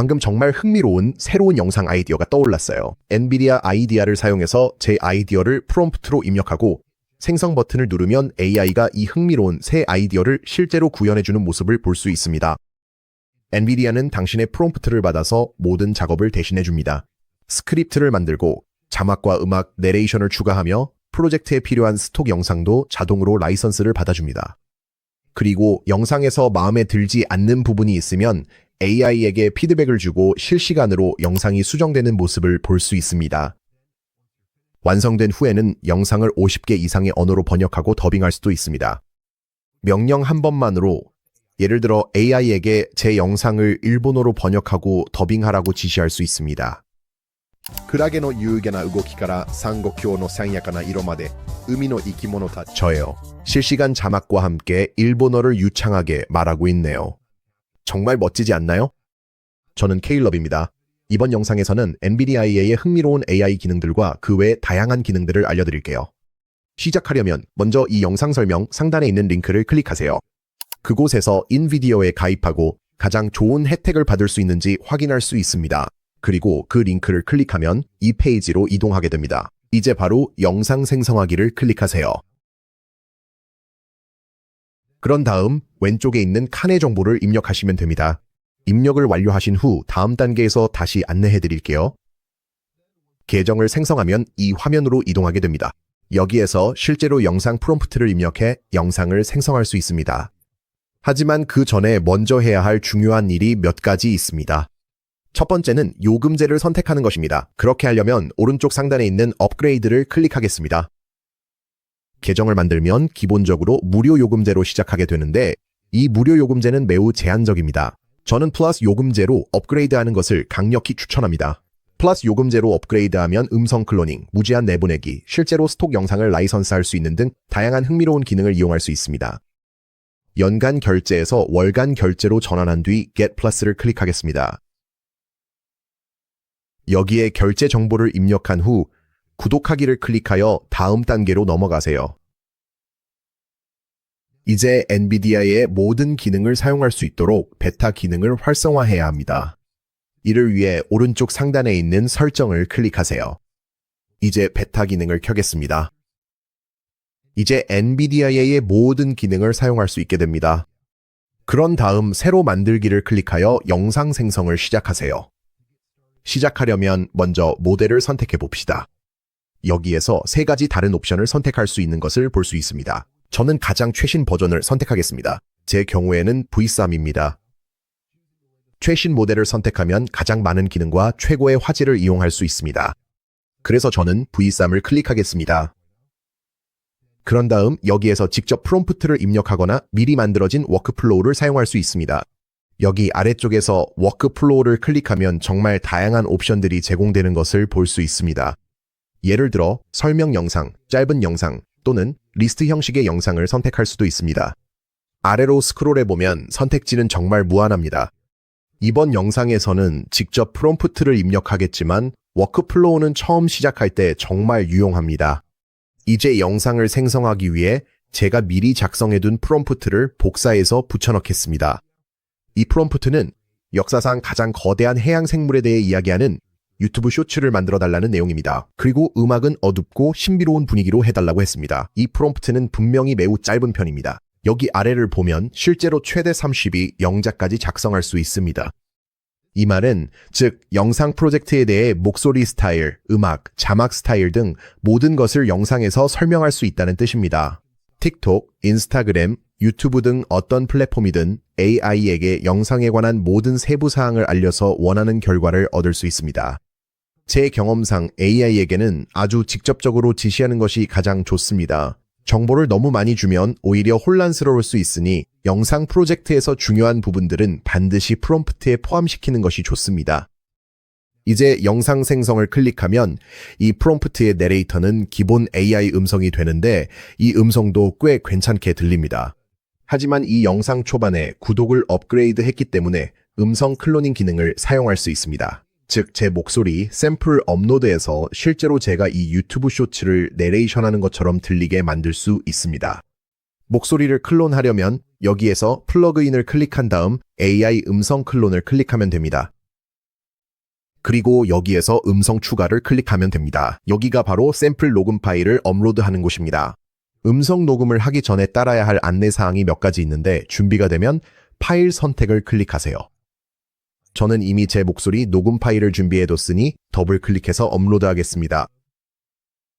방금 정말 흥미로운 새로운 영상 아이디어가 떠올랐어요. 엔비디아 아이디어를 사용해서 제 아이디어를 프롬프트로 입력하고 생성 버튼을 누르면 AI가 이 흥미로운 새 아이디어를 실제로 구현해주는 모습을 볼 수 있습니다. 엔비디아는 당신의 프롬프트를 받아서 모든 작업을 대신해줍니다. 스크립트를 만들고 자막과 음악, 내레이션을 추가하며 프로젝트에 필요한 스톡 영상도 자동으로 라이선스를 받아줍니다. 그리고 영상에서 마음에 들지 않는 부분이 있으면 AI에게 피드백을 주고 실시간으로 영상이 수정되는 모습을 볼 수 있습니다. 완성된 후에는 영상을 50개 이상의 언어로 번역하고 더빙할 수도 있습니다. 명령 한 번만으로 예를 들어 AI에게 제 영상을 일본어로 번역하고 더빙하라고 지시할 수 있습니다. 그라게노 유유게나 우고키가라 상고교노 상야카나 이로마데 의미노 이키모노 다 저예요. 실시간 자막과 함께 일본어를 유창하게 말하고 있네요. 정말 멋지지 않나요? 저는 케일럽입니다. 이번 영상에서는 NVIDIA의 흥미로운 AI 기능들과 그 외 다양한 기능들을 알려드릴게요. 시작하려면 먼저 이 영상 설명 상단에 있는 링크를 클릭하세요. 그곳에서 인비디어에 가입하고 가장 좋은 혜택을 받을 수 있는지 확인할 수 있습니다. 그리고 그 링크를 클릭하면 이 페이지로 이동하게 됩니다. 이제 바로 영상 생성하기를 클릭하세요. 그런 다음 왼쪽에 있는 칸의 정보를 입력하시면 됩니다. 입력을 완료하신 후 다음 단계에서 다시 안내해 드릴게요. 계정을 생성하면 이 화면으로 이동하게 됩니다. 여기에서 실제로 영상 프롬프트를 입력해 영상을 생성할 수 있습니다. 하지만 그 전에 먼저 해야 할 중요한 일이 몇 가지 있습니다. 첫 번째는 요금제를 선택하는 것입니다. 그렇게 하려면 오른쪽 상단에 있는 업그레이드를 클릭하겠습니다. 계정을 만들면 기본적으로 무료 요금제로 시작하게 되는데 이 무료 요금제는 매우 제한적입니다. 저는 플러스 요금제로 업그레이드하는 것을 강력히 추천합니다. 플러스 요금제로 업그레이드하면 음성 클로닝, 무제한 내보내기, 실제로 스톡 영상을 라이선스할 수 있는 등 다양한 흥미로운 기능을 이용할 수 있습니다. 연간 결제에서 월간 결제로 전환한 뒤 Get Plus를 클릭하겠습니다. 여기에 결제 정보를 입력한 후 구독하기를 클릭하여 다음 단계로 넘어가세요. 이제 엔비디아의 모든 기능을 사용할 수 있도록 베타 기능을 활성화해야 합니다. 이를 위해 오른쪽 상단에 있는 설정을 클릭하세요. 이제 베타 기능을 켜겠습니다. 이제 엔비디아의 모든 기능을 사용할 수 있게 됩니다. 그런 다음 새로 만들기를 클릭하여 영상 생성을 시작하세요. 시작하려면 먼저 모델을 선택해 봅시다. 여기에서 세 가지 다른 옵션을 선택할 수 있는 것을 볼 수 있습니다. 저는 가장 최신 버전을 선택하겠습니다. 제 경우에는 V3입니다. 최신 모델을 선택하면 가장 많은 기능과 최고의 화질을 이용할 수 있습니다. 그래서 저는 V3을 클릭하겠습니다. 그런 다음 여기에서 직접 프롬프트를 입력하거나 미리 만들어진 워크플로우를 사용할 수 있습니다. 여기 아래쪽에서 워크플로우를 클릭하면 정말 다양한 옵션들이 제공되는 것을 볼 수 있습니다. 예를 들어 설명 영상, 짧은 영상 또는 리스트 형식의 영상을 선택할 수도 있습니다. 아래로 스크롤해 보면 선택지는 정말 무한합니다. 이번 영상에서는 직접 프롬프트를 입력하겠지만 워크플로우는 처음 시작할 때 정말 유용합니다. 이제 영상을 생성하기 위해 제가 미리 작성해둔 프롬프트를 복사해서 붙여넣겠습니다. 이 프롬프트는 역사상 가장 거대한 해양 생물에 대해 이야기하는 유튜브 쇼츠를 만들어 달라는 내용입니다. 그리고 음악은 어둡고 신비로운 분위기로 해달라고 했습니다. 이 프롬프트는 분명히 매우 짧은 편입니다. 여기 아래를 보면 실제로 최대 30이 영자까지 작성할 수 있습니다. 이 말은 즉 영상 프로젝트에 대해 목소리 스타일, 음악, 자막 스타일 등 모든 것을 영상에서 설명할 수 있다는 뜻입니다. 틱톡, 인스타그램, 유튜브 등 어떤 플랫폼이든 AI에게 영상에 관한 모든 세부 사항을 알려서 원하는 결과를 얻을 수 있습니다. 제 경험상 AI에게는 아주 직접적으로 지시하는 것이 가장 좋습니다. 정보를 너무 많이 주면 오히려 혼란스러울 수 있으니 영상 프로젝트에서 중요한 부분들은 반드시 프롬프트에 포함시키는 것이 좋습니다. 이제 영상 생성을 클릭하면 이 프롬프트의 내레이터는 기본 AI 음성이 되는데 이 음성도 꽤 괜찮게 들립니다. 하지만 이 영상 초반에 구독을 업그레이드 했기 때문에 음성 클로닝 기능을 사용할 수 있습니다. 즉, 제 목소리 샘플 업로드에서 실제로 제가 이 유튜브 쇼츠를 내레이션하는 것처럼 들리게 만들 수 있습니다. 목소리를 클론하려면 여기에서 플러그인을 클릭한 다음 AI 음성 클론을 클릭하면 됩니다. 그리고 여기에서 음성 추가를 클릭하면 됩니다. 여기가 바로 샘플 녹음 파일을 업로드하는 곳입니다. 음성 녹음을 하기 전에 따라야 할 안내사항이 몇 가지 있는데 준비가 되면 파일 선택을 클릭하세요. 저는 이미 제 목소리 녹음 파일을 준비해뒀으니 더블 클릭해서 업로드하겠습니다.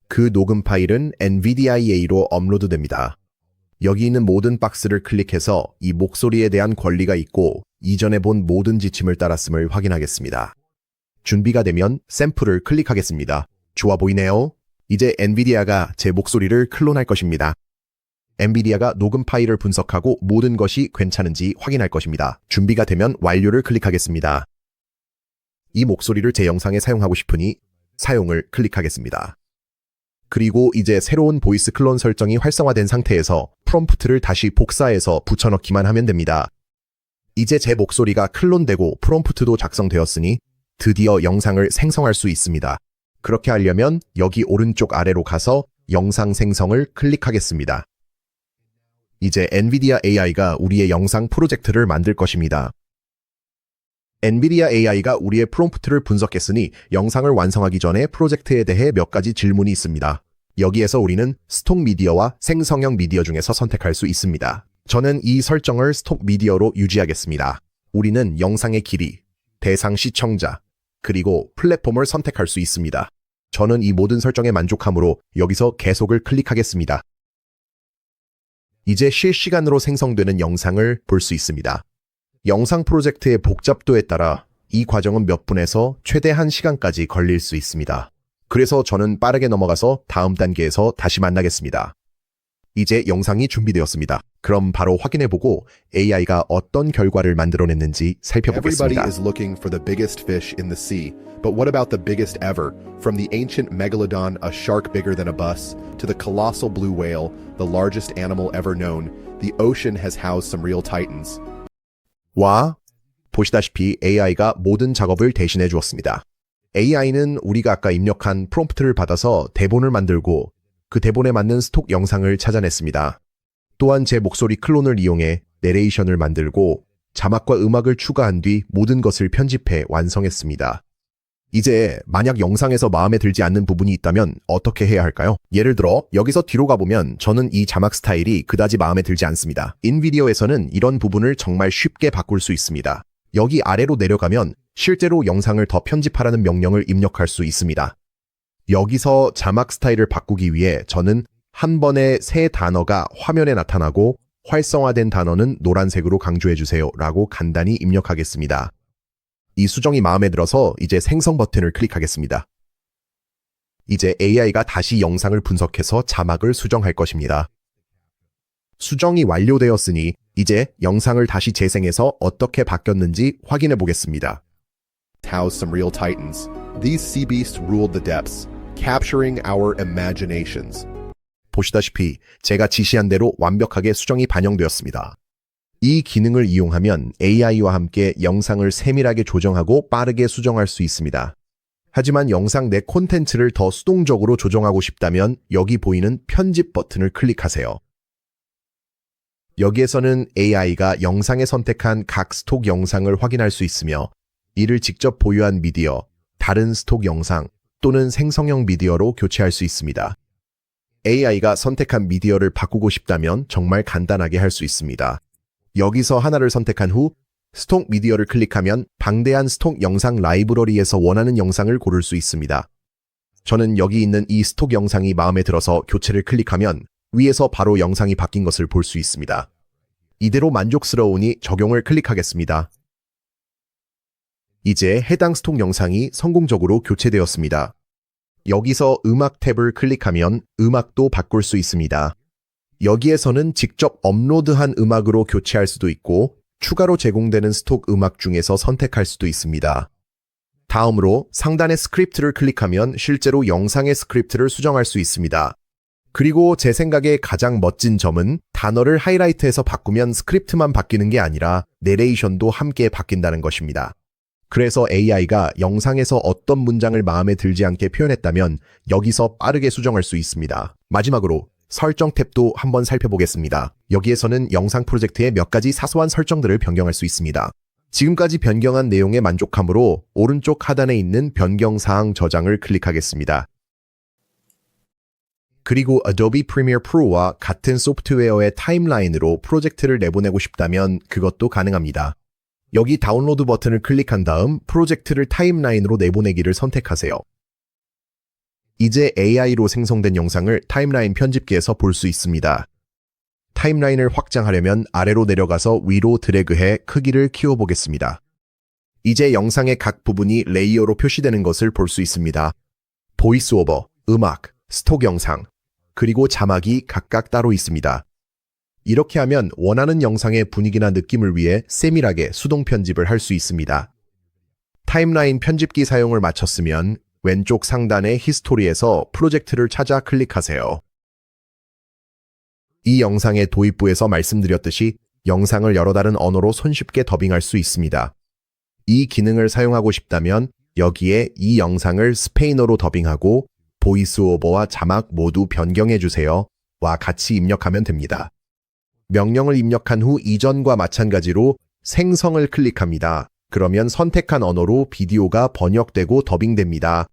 그 녹음 파일은 NVDIA로 업로드됩니다. 여기 있는 모든 박스를 클릭해서 이 목소리에 대한 권리가 있고 이전에 본 모든 지침을 따랐음을 확인하겠습니다. 준비가 되면 샘플을 클릭하겠습니다. 좋아 보이네요? 이제 엔비디아가 제 목소리를 클론할 것입니다. 엔비디아가 녹음 파일을 분석하고 모든 것이 괜찮은지 확인할 것입니다. 준비가 되면 완료를 클릭하겠습니다. 이 목소리를 제 영상에 사용하고 싶으니 사용을 클릭하겠습니다. 그리고 이제 새로운 보이스 클론 설정이 활성화된 상태에서 프롬프트를 다시 복사해서 붙여넣기만 하면 됩니다. 이제 제 목소리가 클론되고 프롬프트도 작성되었으니 드디어 영상을 생성할 수 있습니다. 그렇게 하려면 여기 오른쪽 아래로 가서 영상 생성을 클릭하겠습니다. 이제 엔비디아 AI가 우리의 영상 프로젝트를 만들 것입니다. 엔비디아 AI가 우리의 프롬프트를 분석했으니 영상을 완성하기 전에 프로젝트에 대해 몇 가지 질문이 있습니다. 여기에서 우리는 스톡 미디어와 생성형 미디어 중에서 선택할 수 있습니다. 저는 이 설정을 스톡 미디어로 유지하겠습니다. 우리는 영상의 길이, 대상 시청자, 그리고 플랫폼을 선택할 수 있습니다. 저는 이 모든 설정에 만족하므로 여기서 계속을 클릭하겠습니다. 이제 실시간으로 생성되는 영상을 볼 수 있습니다. 영상 프로젝트의 복잡도에 따라 이 과정은 몇 분에서 최대 1시간까지 걸릴 수 있습니다. 그래서 저는 빠르게 넘어가서 다음 단계에서 다시 만나겠습니다. 이제 영상이 준비되었습니다. 그럼 바로 확인해보고 AI가 어떤 결과를 만들어냈는지 Everybody 살펴보겠습니다. is looking for the biggest fish in the sea. But what about the biggest ever? From the ancient megalodon, a shark bigger than a bus, to the colossal blue whale, the largest animal ever known, the ocean has housed some real titans. 와, 보시다시피 AI가 모든 작업을 대신해 주었습니다. AI는 우리가 아까 입력한 프롬프트를 받아서 대본을 만들고 그 대본에 맞는 스톡 영상을 찾아냈습니다. 또한 제 목소리 클론을 이용해 내레이션을 만들고 자막과 음악을 추가한 뒤 모든 것을 편집해 완성했습니다. 이제 만약 영상에서 마음에 들지 않는 부분이 있다면 어떻게 해야 할까요? 예를 들어 여기서 뒤로 가보면 저는 이 자막 스타일이 그다지 마음에 들지 않습니다. 인비디오에서는 이런 부분을 정말 쉽게 바꿀 수 있습니다. 여기 아래로 내려가면 실제로 영상을 더 편집하라는 명령을 입력할 수 있습니다. 여기서 자막 스타일을 바꾸기 위해 저는 한 번에 새 단어가 화면에 나타나고 활성화된 단어는 노란색으로 강조해 주세요 라고 간단히 입력하겠습니다. 이 수정이 마음에 들어서 이제 생성 버튼을 클릭하겠습니다. 이제 AI가 다시 영상을 분석해서 자막을 수정할 것입니다. 수정이 완료되었으니 이제 영상을 다시 재생해서 어떻게 바뀌었는지 확인해 보겠습니다. Housed some real titans. These sea beasts ruled the depths, capturing our imaginations. 보시다시피 제가 지시한 대로 완벽하게 수정이 반영되었습니다. 이 기능을 이용하면 AI와 함께 영상을 세밀하게 조정하고 빠르게 수정할 수 있습니다. 하지만 영상 내 콘텐츠를 더 수동적으로 조정하고 싶다면 여기 보이는 편집 버튼을 클릭하세요. 여기에서는 AI가 영상에 선택한 각 스톡 영상을 확인할 수 있으며 이를 직접 보유한 미디어, 다른 스톡 영상 또는 생성형 미디어로 교체할 수 있습니다. AI가 선택한 미디어를 바꾸고 싶다면 정말 간단하게 할 수 있습니다. 여기서 하나를 선택한 후 스톡 미디어를 클릭하면 방대한 스톡 영상 라이브러리에서 원하는 영상을 고를 수 있습니다. 저는 여기 있는 이 스톡 영상이 마음에 들어서 교체를 클릭하면 위에서 바로 영상이 바뀐 것을 볼 수 있습니다. 이대로 만족스러우니 적용을 클릭하겠습니다. 이제 해당 스톡 영상이 성공적으로 교체되었습니다. 여기서 음악 탭을 클릭하면 음악도 바꿀 수 있습니다. 여기에서는 직접 업로드한 음악으로 교체할 수도 있고 추가로 제공되는 스톡 음악 중에서 선택할 수도 있습니다. 다음으로 상단의 스크립트를 클릭하면 실제로 영상의 스크립트를 수정할 수 있습니다. 그리고 제 생각에 가장 멋진 점은 단어를 하이라이트해서 바꾸면 스크립트만 바뀌는 게 아니라 내레이션도 함께 바뀐다는 것입니다. 그래서 AI가 영상에서 어떤 문장을 마음에 들지 않게 표현했다면 여기서 빠르게 수정할 수 있습니다. 마지막으로 설정 탭도 한번 살펴보겠습니다. 여기에서는 영상 프로젝트의 몇 가지 사소한 설정들을 변경할 수 있습니다. 지금까지 변경한 내용에 만족함으로 오른쪽 하단에 있는 변경 사항 저장을 클릭하겠습니다. 그리고 Adobe Premiere Pro와 같은 소프트웨어의 타임라인으로 프로젝트를 내보내고 싶다면 그것도 가능합니다. 여기 다운로드 버튼을 클릭한 다음 프로젝트를 타임라인으로 내보내기를 선택하세요. 이제 AI로 생성된 영상을 타임라인 편집기에서 볼 수 있습니다. 타임라인을 확장하려면 아래로 내려가서 위로 드래그해 크기를 키워보겠습니다. 이제 영상의 각 부분이 레이어로 표시되는 것을 볼 수 있습니다. 보이스오버, 음악, 스톡 영상, 그리고 자막이 각각 따로 있습니다. 이렇게 하면 원하는 영상의 분위기나 느낌을 위해 세밀하게 수동 편집을 할 수 있습니다. 타임라인 편집기 사용을 마쳤으면 왼쪽 상단의 히스토리에서 프로젝트를 찾아 클릭하세요. 이 영상의 도입부에서 말씀드렸듯이 영상을 여러 다른 언어로 손쉽게 더빙할 수 있습니다. 이 기능을 사용하고 싶다면 여기에 이 영상을 스페인어로 더빙하고 보이스오버와 자막 모두 변경해 주세요. 와 같이 입력하면 됩니다. 명령을 입력한 후 이전과 마찬가지로 생성을 클릭합니다. 그러면 선택한 언어로 비디오가 번역되고 더빙됩니다.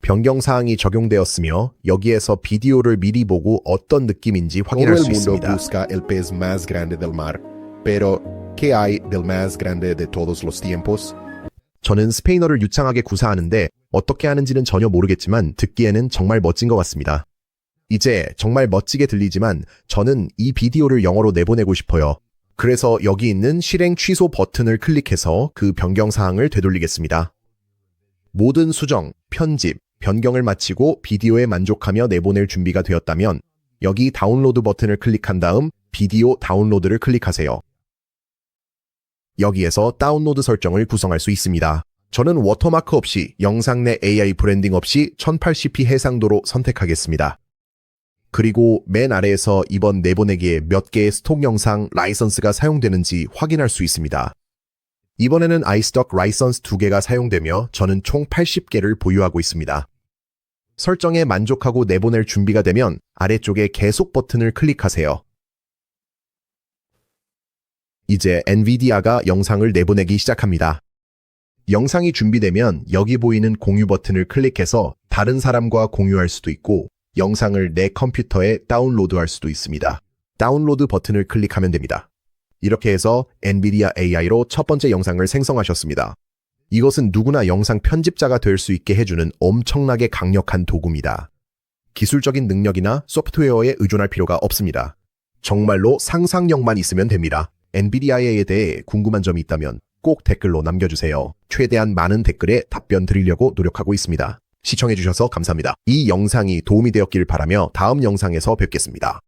변경 사항이 적용되었으며 여기에서 비디오를 미리 보고 어떤 느낌인지 확인할 수 있습니다. 저는 스페인어를 유창하게 구사하는데 어떻게 하는지는 전혀 모르겠지만 듣기에는 정말 멋진 것 같습니다. 이제 정말 멋지게 들리지만 저는 이 비디오를 영어로 내보내고 싶어요. 그래서 여기 있는 실행 취소 버튼을 클릭해서 그 변경 사항을 되돌리겠습니다. 모든 수정, 편집, 변경을 마치고 비디오에 만족하며 내보낼 준비가 되었다면 여기 다운로드 버튼을 클릭한 다음 비디오 다운로드를 클릭하세요. 여기에서 다운로드 설정을 구성할 수 있습니다. 저는 워터마크 없이 영상 내 AI 브랜딩 없이 1080p 해상도로 선택하겠습니다. 그리고 맨 아래에서 이번 내보내기에 몇 개의 스톡 영상 라이선스가 사용되는지 확인할 수 있습니다. 이번에는 iStock 라이선스 2개가 사용되며 저는 총 80개를 보유하고 있습니다. 설정에 만족하고 내보낼 준비가 되면 아래쪽에 계속 버튼을 클릭하세요. 이제 엔비디아가 영상을 내보내기 시작합니다. 영상이 준비되면 여기 보이는 공유 버튼을 클릭해서 다른 사람과 공유할 수도 있고 영상을 내 컴퓨터에 다운로드할 수도 있습니다. 다운로드 버튼을 클릭하면 됩니다. 이렇게 해서 엔비디아 AI로 첫 번째 영상을 생성하셨습니다. 이것은 누구나 영상 편집자가 될 수 있게 해주는 엄청나게 강력한 도구입니다. 기술적인 능력이나 소프트웨어에 의존할 필요가 없습니다. 정말로 상상력만 있으면 됩니다. 엔비디아에 대해 궁금한 점이 있다면 꼭 댓글로 남겨주세요. 최대한 많은 댓글에 답변 드리려고 노력하고 있습니다. 시청해주셔서 감사합니다. 이 영상이 도움이 되었길 바라며 다음 영상에서 뵙겠습니다.